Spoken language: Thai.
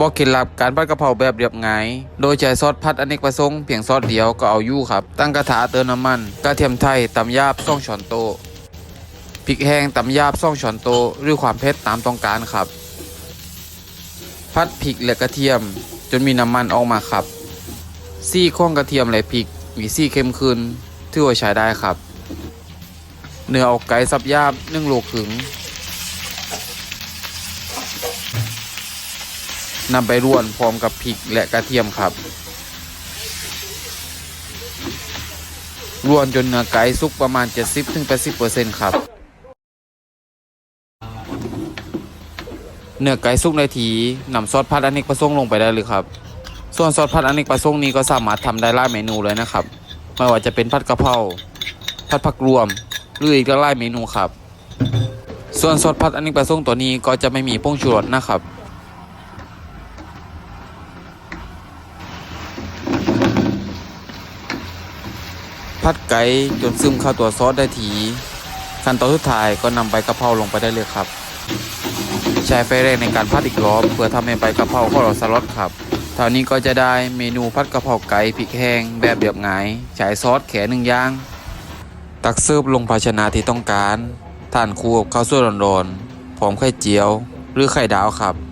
บอกเคล็ดลับการผัดกะเพราแบบเรียบง่าย โดยใช้ซอสผัดอเนกประสงค์เพียงซอสเดียวก็เอาอยู่ครับ ตั้งกระทะเติมน้ำมันกระเทียมไทยตำยาบ2ช้อนโต๊ะพริกแห้งตำยาบ2ช้อนโต๊ะหรือความเผ็ดตามต้องการครับพัดพริกและกระเทียม จนมีน้ำมันออกมาครับ ซี่ข้องกระเทียมและพริก มีซี่เข้มขึ้นถือว่าใช้ได้ครับ เนื้ออกไก่สับยาบนึ่งโลครึ่ง นำไปร่วนพร้อมกับพริกและกระเทียมครับร่วนจนเนื้อไก่สุกประมาณ 70-80%ครับ เนื้อไก่สุกในทีนำซอสผัดอเนกประสงค์ลงไปได้เลยครับ ส่วนซอสผัดอเนกประสงค์นี้ก็สามารถทำได้หลายเมนูเลยนะครับ ไม่ว่าจะเป็นผัดกะเพราผัดผักรวม หรืออีกหลายเมนูครับ ส่วนซอสผัดอเนกประสงค์ตัวนี้ก็จะไม่มีผงชูรสนะครับ ผัดไก่จนซึมเข้าตัวซอสได้ทีขั้นตอนสุดท้ายก็นำใบกะเพราลงไปได้เลยครับ ใช้ไฟแรงในการผัดอีกรอบเพื่อทำให้ใบกะเพราของเราสลดครับเท่านี้ก็จะได้เมนูผัดกะเพราไก่พริกแห้งแบบเรียบง่ายใช้ซอสแขนหนึ่งย่าง ตักเสิร์ฟลงภาชนะที่ต้องการทานคู่กับข้าวสวยร้อนๆพร้อมไข่เจียว หรือไข่ดาวครับ